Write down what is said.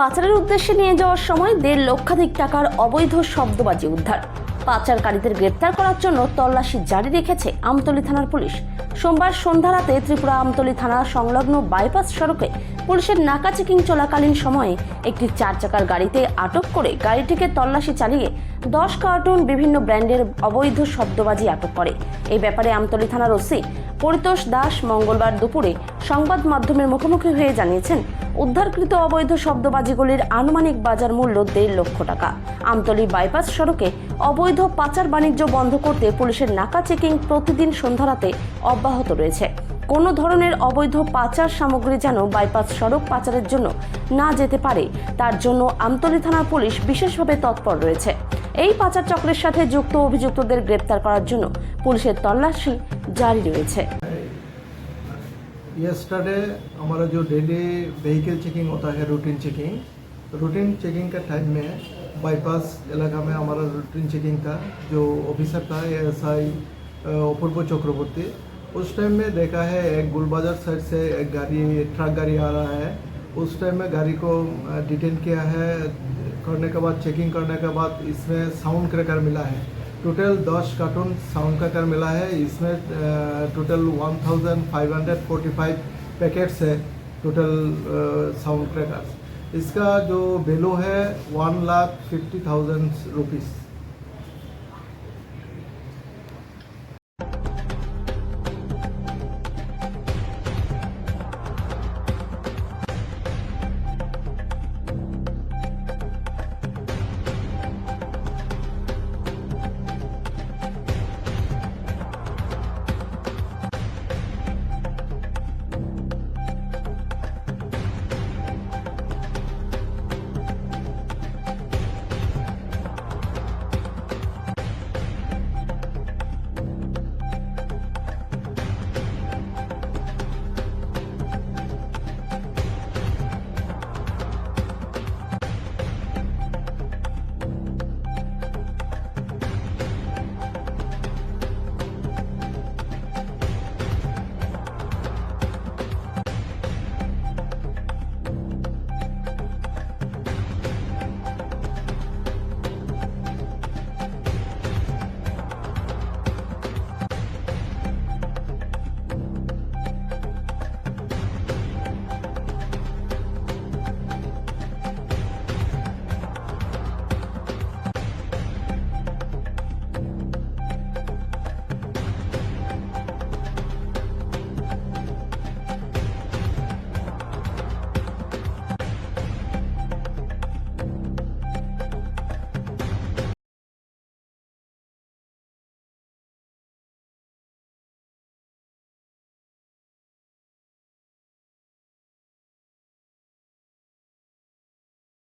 পাচারের উদ্দেশ্যে নিয়ে যাওয়ার সময় দেড় লক্ষাধিক টাকার অবৈধ শব্দবাজি উদ্ধার। পাচারকারীদের গ্রেপ্তার করার জন্য তল্লাশি জারি রেখেছে আমতলী থানার পুলিশ। সোমবার সন্ধ্যা রাতে ত্রিপুরা আমতলী থানা সংলগ্ন বাইপাস সড়কে পুলিশের নাকা চেকিং চলাকালীন সময়ে একটি চার চাকার গাড়িতে আটক করে গাড়িটিকে তল্লাশি চালিয়ে দশ কার্টুন বিভিন্ন ব্র্যান্ডের অবৈধ শব্দবাজি আটক করে। এই ব্যাপারে আমতলী থানার ওসি পরিতোষ দাস মঙ্গলবার দুপুরে সংবাদ মাধ্যমের মুখোমুখি হয়ে জানিয়েছেন, উদ্ধারকৃত অবৈধ শব্দবাজিগুলির আনুমানিক বাজার মূল্য দেড় লক্ষ টাকা। আমতলী বাইপাস সড়কে অবৈধ পাচার বাণিজ্য বন্ধ করতে পুলিশের নাকা চেকিং প্রতিদিন সন্ধ্যা রাতে অব্যাহত রয়েছে কোনো ধরনের অবৈধ পাচার সামগ্রী যেন বাইপাস সড়ক পাচারের জন্য না যেতে পারে তার জন্য আমতলী থানার পুলিশ বিশেষভাবে তৎপর রয়েছে এই পাচার চক্রের সাথে যুক্ত অভিযুক্তদের গ্রেপ্তার করার জন্য পুলিশের তল্লাশি জারি রয়েছে यस्टरडे हमारा जो डेली व्हीकल चेकिंग होता है रूटीन चेकिंग रूटीन चेकिंग का टाइम में बाईपास इलाका में हमारा रूटीन चेकिंग था जो ऑफिसर था एस आई अपूर्व चक्रवर्ती उस टाइम में देखा है, एक गुलबाजार साइड से एक गाड़ी ट्रक गाड़ी आ रहा है। उस टाइम में गाड़ी को डिटेन किया है। करने के बाद चेकिंग करने के बाद इसमें साउंड क्रैकर मिला है। टोटल दस कार्टून साउंड क्रैकर मिला है। इसमें total one thousand five hundred forty five packets है टोटल साउंड क्रैकर इसका जो वैल्यू है one lakh fifty thousand rupees